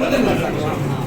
確かに。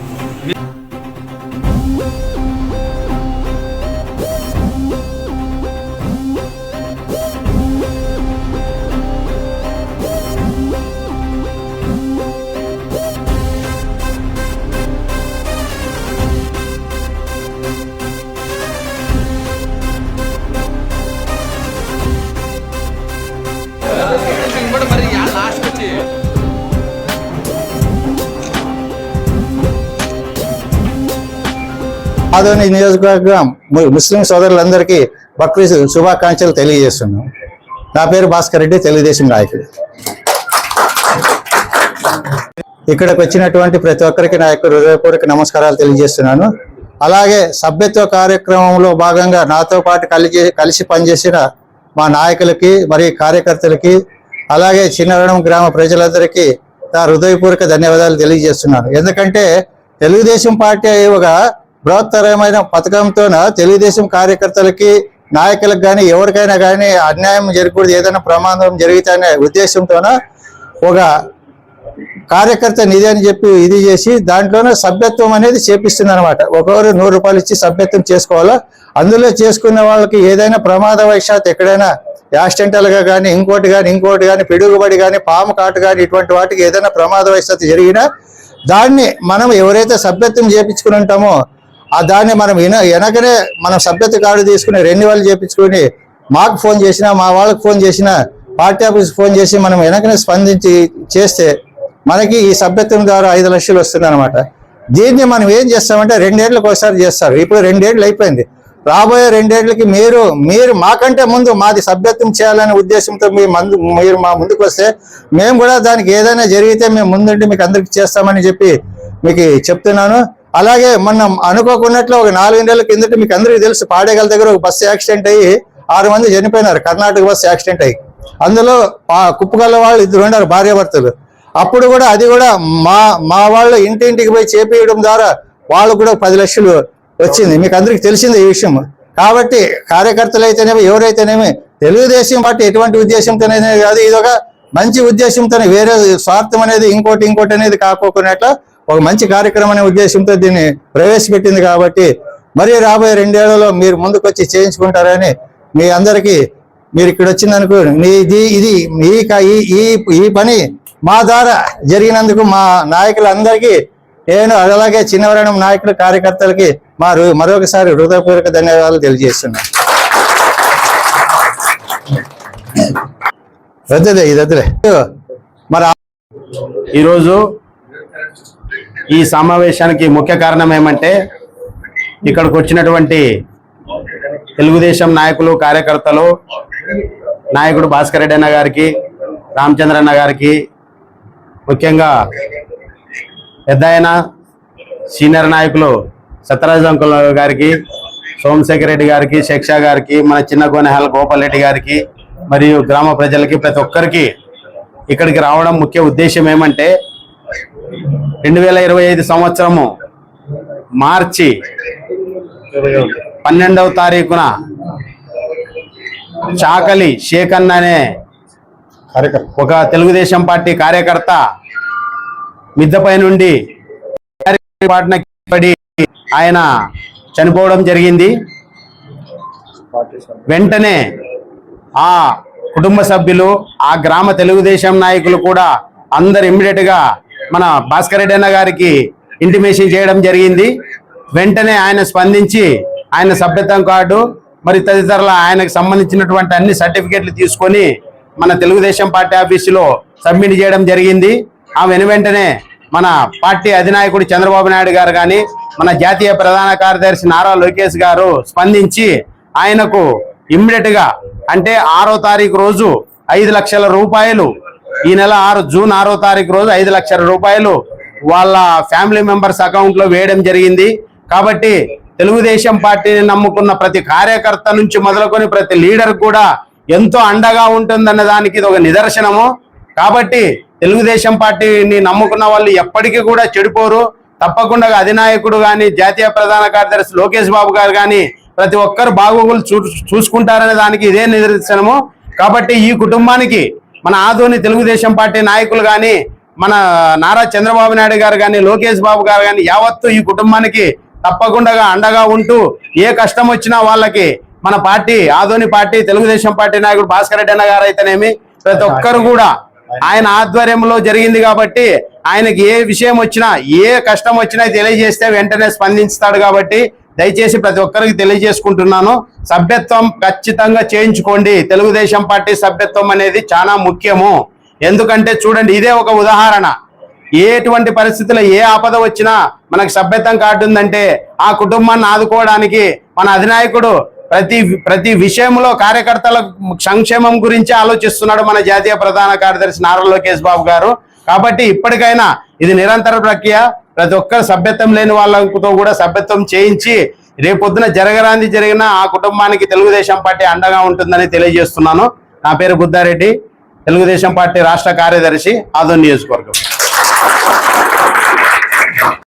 ఆధునిక నియోజకవర్గం ముస్లిం సోదరులందరికీ బక్రీద్ శుభాకాంక్షలు తెలియజేస్తున్నాం. నా పేరు భాస్కర్ రెడ్డి తెలుగుదేశం నాయకుడు. ఇక్కడికి వచ్చినటువంటి ప్రతి ఒక్కరికి నా యొక్క హృదయపూర్వక నమస్కారాలు తెలియజేస్తున్నాను. అలాగే సభ్యత్వ కార్యక్రమంలో భాగంగా నాతో పాటు కలిసి కలిసి పనిచేసిన మా నాయకులకి మరియు కార్యకర్తలకి అలాగే చిన్నరణం గ్రామ ప్రజలందరికీ నా హృదయపూర్వక ధన్యవాదాలు తెలియజేస్తున్నాను. ఎందుకంటే తెలుగుదేశం పార్టీ ఒక బృహత్తరమైన పథకంతోన తెలుగుదేశం కార్యకర్తలకి నాయకులకు కానీ ఎవరికైనా కానీ అన్యాయం జరగకూడదు ఏదైనా ప్రమాదం జరిగితే అనే ఉద్దేశంతోన ఒక కార్యకర్త నిధి అని చెప్పి ఇది చేసి దాంట్లోనే సభ్యత్వం అనేది చేపిస్తుంది అనమాట ఒకరు నూరు రూపాయలు ఇచ్చి సభ్యత్వం చేసుకోవాలా? అందులో చేసుకున్న వాళ్ళకి ఏదైనా ప్రమాద వైశాత్ ఎక్కడైనా యాక్సిడెంటల్గా కానీ ఇంకోటి కానీ ఇంకోటి కానీ పిడుగుబడి కానీ పాము కాటు కానీ ఇటువంటి వాటికి ఏదైనా ప్రమాద వైశాత్ జరిగినా దాన్ని మనం ఎవరైతే సభ్యత్వం చేపించుకుని ఉంటామో ఆ దాన్ని మనం విన వెనకనే మనం సభ్యత కార్డు తీసుకుని రెన్యువల్ చేయించుకొని మాకు ఫోన్ చేసినా మా వాళ్ళకి ఫోన్ చేసినా పార్టీ ఆఫీస్కి ఫోన్ చేసి మనం వెనకనే స్పందించి చేస్తే మనకి ఈ సభ్యత్వం ద్వారా ఐదు లక్షలు వస్తుంది అనమాట దీన్ని మనం ఏం చేస్తామంటే రెండేళ్ళకు ఒకసారి చేస్తారు. ఇప్పుడు రెండేళ్ళు అయిపోయింది. రాబోయే రెండేళ్ళకి మీరు మీరు మాకంటే ముందు మాది సభ్యత్వం చేయాలనే ఉద్దేశంతో మీ మందు మీరు మా ముందుకు వస్తే మేము కూడా దానికి ఏదైనా జరిగితే మేము ముందుండి మీకు అందరికి చేస్తామని చెప్పి మీకు చెప్తున్నాను. అలాగే మనం అనుకోకున్నట్లు ఒక నాలుగేళ్ళ కిందట మీకు అందరికీ తెలుసు పాడేగల దగ్గర ఒక బస్సు యాక్సిడెంట్ అయ్యి ఆరు మంది చనిపోయినారు కర్ణాటక బస్సు యాక్సిడెంట్ అయ్యి. అందులో పా- కుప్పగల్ల వాళ్ళు ఇద్దరు ఉన్నారు భార్యాభర్తలు. అప్పుడు కూడా అది కూడా మా మా వాళ్ళు ఇంటింటికి పోయి చేపియడం ద్వారా వాళ్ళు కూడా పది లక్షలు వచ్చింది. మీకు అందరికి తెలిసింది ఈ విషయం. కాబట్టి కార్యకర్తలు అయితేనేమి ఎవరైతేనేమి తెలుగుదేశం పార్టీ ఎటువంటి ఉద్దేశంతోనే కాదు ఇది ఒక మంచి ఉద్దేశంతోనే వేరే స్వార్థం అనేది ఇంకోటి ఇంకోటి అనేది కాకోకున్నట్ల ఒక మంచి కార్యక్రమం అనే ఉద్దేశంతో దీన్ని ప్రవేశపెట్టింది కాబట్టి మరి రాబోయే రెండేళ్ళలో మీరు ముందుకొచ్చి చేయించుకుంటారని మీ అందరికీ మీరు ఇక్కడ వచ్చిందనుకో మీ ఇది ఇది ఈ క- ఈ ఈ- ఈ పని మా ద్వారా జరిగినందుకు మా నాయకులందరికీ నేను అలాగే చిన్నవరణం నాయకుల కార్యకర్తలకి మా మరొకసారి హృదయపూర్వక ధన్యవాదాలు తెలియజేస్తున్నాను. వద్దులే ఇది వద్దులే. మరి ఈరోజు ఈ సమావేశానికి ముఖ్య కారణం ఏమంటే ఇక్కడికి వచ్చినటువంటి తెలుగుదేశం నాయకులు కార్యకర్తలు నాయకుడు భాస్కర్ రెడ్డి అన్న గారికి రామచంద్రన్న గారికి ముఖ్యంగా పెద్దాయన సీనియర్ నాయకులు సత్యరాజ్ అంకుల్ గారికి సోమశేఖర్ రెడ్డి గారికి శిక్ష గారికి మన చిన్న కోనెహాల గోపాల్ రెడ్డి గారికి మరియు గ్రామ ప్రజలకి ప్రతి ఒక్కరికి ఇక్కడికి రావడం ముఖ్య ఉద్దేశం ఏమంటే రెండు వేల ఇరవై ఐదు సంవత్సరము మార్చి పన్నెండవ తారీఖున చాకలి షేకన్న అనే ఒక తెలుగుదేశం పార్టీ కార్యకర్త మిద్దపై నుండి పడి ఆయన చనిపోవడం జరిగింది. వెంటనే ఆ కుటుంబ సభ్యులు ఆ గ్రామ తెలుగుదేశం నాయకులు కూడా అందరు ఇమ్మీడియట్గా మన భాస్కర్ రెడ్డి అన్న గారికి ఇంటిమేషన్ చేయడం జరిగింది. వెంటనే ఆయన స్పందించి ఆయన సభ్యత్వం కార్డు మరి తదితరుల ఆయనకు సంబంధించినటువంటి అన్ని సర్టిఫికెట్లు తీసుకొని మన తెలుగుదేశం పార్టీ ఆఫీసులో సబ్మిట్ చేయడం జరిగింది. ఆ వెను వెంటనే మన పార్టీ అధినాయకుడు చంద్రబాబు నాయుడు గారు కానీ మన జాతీయ ప్రధాన కార్యదర్శి నారా లోకేష్ గారు స్పందించి ఆయనకు ఇమ్మీడియట్గా అంటే ఆరో తారీఖు రోజు ఐదు లక్షల రూపాయలు ఈ నెల ఆరు జూన్ ఆరో తారీఖు రోజు ఐదు లక్షల రూపాయలు వాళ్ళ ఫ్యామిలీ మెంబర్స్ అకౌంట్లో వేయడం జరిగింది. కాబట్టి తెలుగుదేశం పార్టీని నమ్ముకున్న ప్రతి కార్యకర్త నుంచి మొదలుకొని ప్రతి లీడర్ కూడా ఎంతో అండగా ఉంటుందన్న దానికి ఇది ఒక నిదర్శనము. కాబట్టి తెలుగుదేశం పార్టీని నమ్ముకున్న వాళ్ళు ఎప్పటికీ కూడా చెడిపోరు. తప్పకుండా అధినాయకుడు కానీ జాతీయ ప్రధాన కార్యదర్శి లోకేష్ బాబు గారు కానీ ప్రతి ఒక్కరు బాగోగులు చూ చూసుకుంటారనే దానికి ఇదే నిదర్శనము. కాబట్టి ఈ కుటుంబానికి మన ఆధోని తెలుగుదేశం పార్టీ నాయకులు కానీ మన నారా చంద్రబాబు నాయుడు గారు కానీ లోకేష్ బాబు గారు కానీ యావత్తు ఈ కుటుంబానికి తప్పకుండా అండగా ఉంటూ ఏ కష్టం వచ్చినా వాళ్ళకి మన party Adoni party Telugu Desam party నాయకుడు భాస్కర్ రెడ్డి అన్న గారు అయితేనేమి ప్రతి ఒక్కరు కూడా ఆయన ఆధ్వర్యంలో జరిగింది కాబట్టి ఆయనకి ఏ విషయం వచ్చినా ఏ కష్టం వచ్చినా తెలియజేస్తే వెంటనే స్పందిస్తాడు కాబట్టి దయచేసి ప్రతి ఒక్కరికి తెలియజేసుకుంటున్నాను. సభ్యత్వం ఖచ్చితంగా చేయించుకోండి. తెలుగుదేశం పార్టీ సభ్యత్వం అనేది చాలా ముఖ్యము. ఎందుకంటే చూడండి ఇదే ఒక ఉదాహరణ. ఎటువంటి పరిస్థితుల్లో ఏ ఆపద వచ్చినా మనకు సభ్యత్వం కార్డు ఉందంటే ఆ కుటుంబాన్ని ఆదుకోవడానికి మన అధినాయకుడు ప్రతి ప్రతి విషయంలో కార్యకర్తల సంక్షేమం గురించి ఆలోచిస్తున్నాడు మన జాతీయ ప్రధాన కార్యదర్శి నారా లోకేష్ బాబు గారు. కాబట్టి ఇప్పటికైనా ఇది నిరంతర ప్రక్రియ. ప్రతి ఒక్కరు సభ్యత్వం లేని వాళ్ళతో కూడా సభ్యత్వం చేయించి రేపొద్దున జరగరాంది జరిగిన ఆ కుటుంబానికి తెలుగుదేశం పార్టీ అండగా ఉంటుందని తెలియజేస్తున్నాను. నా పేరు బుద్ధారెడ్డి తెలుగుదేశం పార్టీ రాష్ట్ర కార్యదర్శి ఆదోన్ నియోజకవర్గం.